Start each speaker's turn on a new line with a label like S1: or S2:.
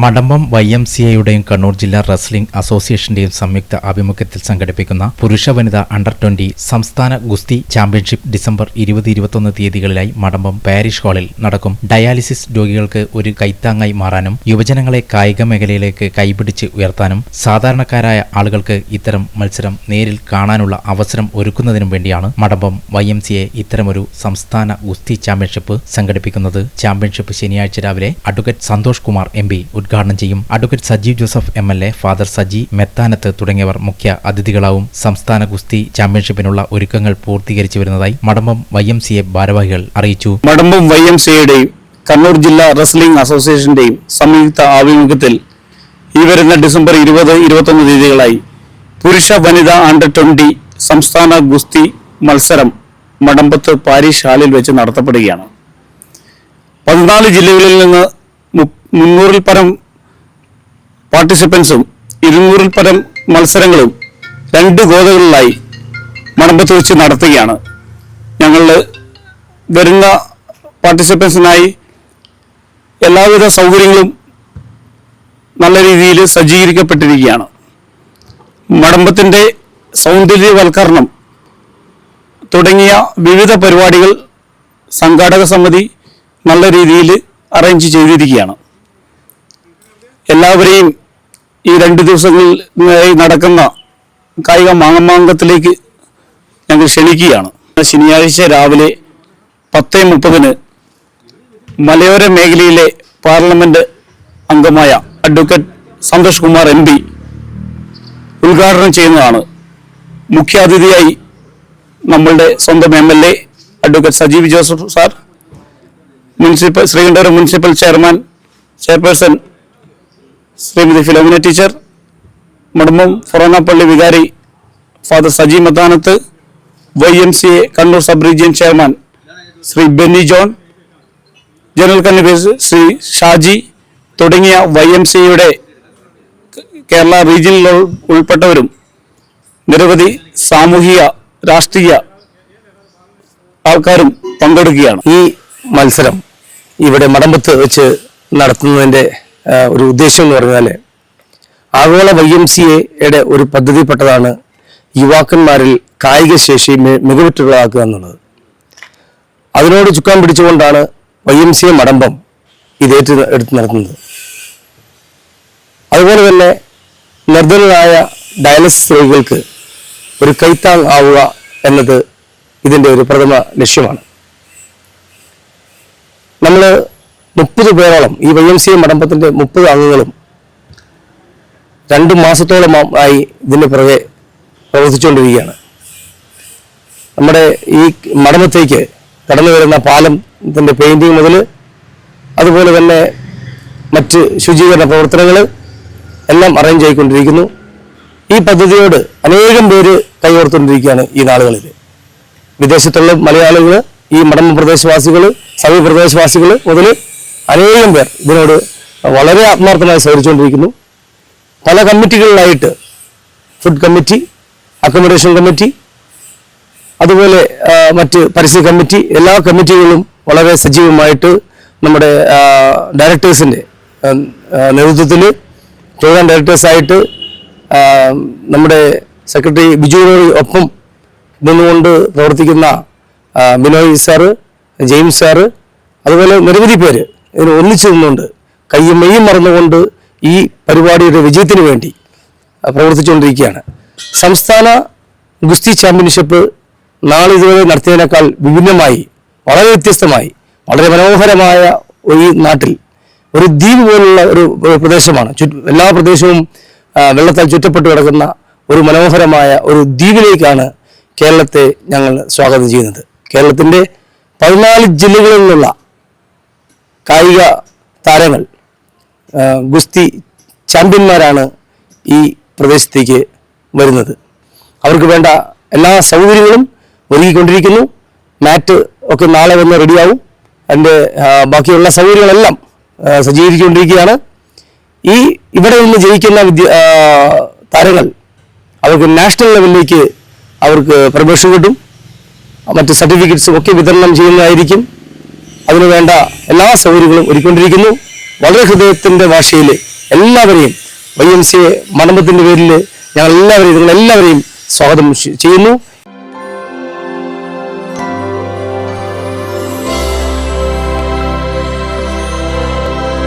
S1: Madampam Y M C എയുടെയും കണ്ണൂർ ജില്ലാ wrestling അസോസിയേഷന്റെയും സംയുക്ത ആഭിമുഖ്യത്തിൽ സംഘടിപ്പിക്കുന്ന പുരുഷ വനിതാ അണ്ടർ ട്വന്റി സംസ്ഥാന ഗുസ്തി ചാമ്പ്യൻഷിപ്പ് ഡിസംബർ ഇരുപത് ഇരുപത്തൊന്ന് തീയതികളിലായി മടമ്പം പാരിഷ് ഹാളിൽ നടക്കും. ഡയാലിസിസ് രോഗികൾക്ക് ഒരു കൈത്താങ്ങായി മാറാനും യുവജനങ്ങളെ കായിക മേഖലയിലേക്ക് കൈപിടിച്ച് ഉയർത്താനും സാധാരണക്കാരായ ആളുകൾക്ക് ഇത്തരം മത്സരം നേരിൽ കാണാനുള്ള അവസരം ഒരുക്കുന്നതിനും വേണ്ടിയാണ് Madampam Y M C A ഇത്തരമൊരു സംസ്ഥാന ഗുസ്തി ചാമ്പ്യൻഷിപ്പ് സംഘടിപ്പിക്കുന്നത്. ചാമ്പ്യൻഷിപ്പ് ശനിയാഴ്ച രാവിലെ advocate Santhosh Kumar M P ഉദ്ഘാടനം ചെയ്യും. Advocate Sajeev Joseph M L A father Saji Methanath തുടങ്ങിയവർ മുഖ്യ അതിഥികളാവും. സംസ്ഥാന ഗുസ്തി ചാമ്പ്യൻഷിപ്പിനുള്ള ഒരുക്കങ്ങൾ പൂർത്തീകരിച്ചു വരുന്നതായി Madampam Y M C A ഭാരവാഹികൾ അറിയിച്ചു.
S2: മടമ്പം വൈ എം സിയുടെയും കണ്ണൂർ ജില്ലാ റെസ്ലിംഗ് അസോസിയേഷന്റെയും സംയുക്ത ആഭിമുഖ്യത്തിൽ ഈ വരുന്ന ഡിസംബർ ഇരുപത് ഇരുപത്തൊന്ന് തീയതികളായി പുരുഷ വനിതാ അണ്ടർ ട്വന്റി സംസ്ഥാന ഗുസ്തി മത്സരം മടമ്പത്ത് പാരീഷ് ഹാളിൽ വെച്ച് നടത്തപ്പെടുകയാണ്. പതിനാല് ജില്ലകളിൽ നിന്ന് മുന്നൂറിൽ പരം പാർട്ടിസിപ്പൻസും ഇരുന്നൂറിൽ പരം മത്സരങ്ങളും രണ്ട് ഗോതകളിലായി മണമ്പത്ത് വെച്ച് നടത്തുകയാണ്. ഞങ്ങൾ വരുന്ന പാർട്ടിസിപ്പൻസിനായി എല്ലാവിധ സൗകര്യങ്ങളും നല്ല രീതിയിൽ സജ്ജീകരിക്കപ്പെട്ടിരിക്കുകയാണ്. മടമ്പത്തിന്റെ സൗന്ദര്യവൽക്കരണം തുടങ്ങിയ വിവിധ പരിപാടികൾ സംഘാടക സമിതി നല്ല രീതിയിൽ അറേഞ്ച് ചെയ്തിരിക്കുകയാണ്. എല്ലാവരെയും ഈ രണ്ട് ദിവസങ്ങളിൽ നടക്കുന്ന കായിക മാങ്ങമാങ്കത്തിലേക്ക് ഞങ്ങൾ ക്ഷണിക്കുകയാണ്. ശനിയാഴ്ച രാവിലെ പത്ത് മുപ്പതിന് മലയോര മേഖലയിലെ പാർലമെന്റ് അംഗമായ advocate Santhosh Kumar M P ഉദ്ഘാടനം ചെയ്യുന്നതാണ്. മുഖ്യാതിഥിയായി നമ്മളുടെ സ്വന്തം M L A advocate Sajeev Joseph sir municipal Sreekandapuram municipal chairman chairperson Shrimati Philomena teacher Madampam ഫൊറോണപ്പള്ളി വികാരി father Saji Mathanath Y M C A Kannur sub region chairman Shri Benny John general convener Shri Shaji തുടങ്ങിയ Y M സിയുടെ കേരള റീജിയനിൽ ഉൾ- ഉൾപ്പെട്ടവരും നിരവധി സാമൂഹിക രാഷ്ട്രീയ ആൾക്കാരും പങ്കെടുക്കുകയാണ്.
S3: ഈ മത്സരം ഇവിടെ മടമ്പത്ത് വെച്ച് നടത്തുന്നതിന്റെ ഒരു ഉദ്ദേശം എന്ന് പറഞ്ഞാൽ ആഗോള വൈ എം സി എയുടെ ഒരു പദ്ധതിപ്പെട്ടതാണ് യുവാക്കന്മാരിൽ കായിക ശേഷി മി- മികവുറ്റുള്ളതാക്കുക എന്നുള്ളത്. അതിനോട് ചുക്കാൻ പിടിച്ചുകൊണ്ടാണ് Y M C A Madampam ഇതേറ്റ് എടുത്ത് നടത്തുന്നത്. അതുപോലെ തന്നെ നിർധനരായ ഡയാലിസിസ് രോഗികൾക്ക് ഒരു കൈത്താങ് ആവുക എന്നത് ഇതിന്റെ ഒരു പ്രഥമ ലക്ഷ്യമാണ്. നമ്മൾ മുപ്പത് പേരോളം ഈ വൈ എം സി മടമ്പത്തിന്റെ മുപ്പത് അംഗങ്ങളും രണ്ട് മാസത്തോളം ആയി ഇതിന് പുറകെ പ്രവർത്തിച്ചുകൊണ്ടിരിക്കുകയാണ്. നമ്മുടെ ഈ മടമത്തേക്ക് കടന്നു വരുന്ന പാലത്തിന്റെ പെയിന്റിങ് മുതൽ അതുപോലെ തന്നെ മറ്റ് ശുചീകരണ പ്രവർത്തനങ്ങൾ എല്ലാം അറേഞ്ച് ആയിക്കൊണ്ടിരിക്കുന്നു. ഈ പദ്ധതിയോട് അനേകം പേര് കൈകോർത്തുകൊണ്ടിരിക്കുകയാണ് ഈ നാളുകളിൽ. വിദേശത്തുള്ള മലയാളികൾ ഈ മടമ്പ പ്രദേശവാസികൾ സമീപ പ്രദേശവാസികൾ മുതൽ അനേകം പേർ ഇതിനോട് വളരെ ആത്മാർത്ഥമായി സഹകരിച്ചുകൊണ്ടിരിക്കുന്നു. പല കമ്മിറ്റികളിലായിട്ട് ഫുഡ് കമ്മിറ്റി അക്കോമഡേഷൻ കമ്മിറ്റി അതുപോലെ മറ്റ് പരിസ്ഥിതി കമ്മിറ്റി എല്ലാ കമ്മിറ്റികളും വളരെ സജീവമായിട്ട് നമ്മുടെ ഡയറക്ടേഴ്സിന്റെ നേതൃത്വത്തിൽ പ്രോഗ്രാം ഡയറക്ടേഴ്സായിട്ട് നമ്മുടെ സെക്രട്ടറി ബിജുവിനോട് ഒപ്പം നിന്നുകൊണ്ട് പ്രവർത്തിക്കുന്ന ബിനോയ് സാറ് ജെയിംസ് സാറ് അതുപോലെ നിരവധി പേര് ഇതിന് ഒന്നിച്ചു നിന്നുകൊണ്ട് കയ്യും മെയ്യും മറന്നുകൊണ്ട് ഈ പരിപാടിയുടെ വിജയത്തിന് വേണ്ടി പ്രവർത്തിച്ചുകൊണ്ടിരിക്കുകയാണ്. സംസ്ഥാന ഗുസ്തി ചാമ്പ്യൻഷിപ്പ് നാളെ ഇതുവരെ നടത്തിയതിനേക്കാൾ വിഭിന്നമായി വളരെ വ്യത്യസ്തമായി വളരെ മനോഹരമായ ഒരു നാട്ടിൽ ഒരു ദ്വീപ് പോലുള്ള ഒരു പ്രദേശമാണ്. എല്ലാ പ്രദേശവും വെള്ളത്താൽ ചുറ്റപ്പെട്ട് കിടക്കുന്ന ഒരു മനോഹരമായ ഒരു ദ്വീപിലേക്കാണ് കേരളത്തെ ഞങ്ങൾ സ്വാഗതം ചെയ്യുന്നത്. കേരളത്തിന്റെ പതിനാല് ജില്ലകളിൽ നിന്നുള്ള കായിക താരങ്ങൾ ഗുസ്തി ചാമ്പ്യന്മാരാണ് ഈ പ്രദേശത്തേക്ക് വരുന്നത്. അവർക്ക് വേണ്ട എല്ലാ സൗകര്യങ്ങളും ഒരുക്കിക്കൊണ്ടിരിക്കുന്നു. മാറ്റ് ഒക്കെ നാളെ വന്ന് റെഡിയാവും. അതിന്റെ ബാക്കിയുള്ള സൗകര്യങ്ങളെല്ലാം സജ്ജീകരിച്ചുകൊണ്ടിരിക്കുകയാണ്. ഈ ഇവിടെ നിന്ന് ജയിക്കുന്ന വിദ്യ താരങ്ങൾ അവർക്ക് നാഷണൽ ലെവലിലേക്ക് അവർക്ക് പ്രമോഷൻ കിട്ടും. മറ്റ് സർട്ടിഫിക്കറ്റ്സും ഒക്കെ വിതരണം ചെയ്യുന്നതായിരിക്കും. അതിനു വേണ്ട എല്ലാ സൗകര്യങ്ങളും ഒരുക്കൊണ്ടിരിക്കുന്നു വളരെ ഹൃദയത്തിന്റെ ഭാഷയിൽ എല്ലാവരെയും വൈ എം സി മണ്ഡപത്തിന്റെ പേരിൽ ഞങ്ങൾ എല്ലാവരെയും നിങ്ങളെല്ലാവരെയും സ്വാഗതം ചെയ്യുന്നു.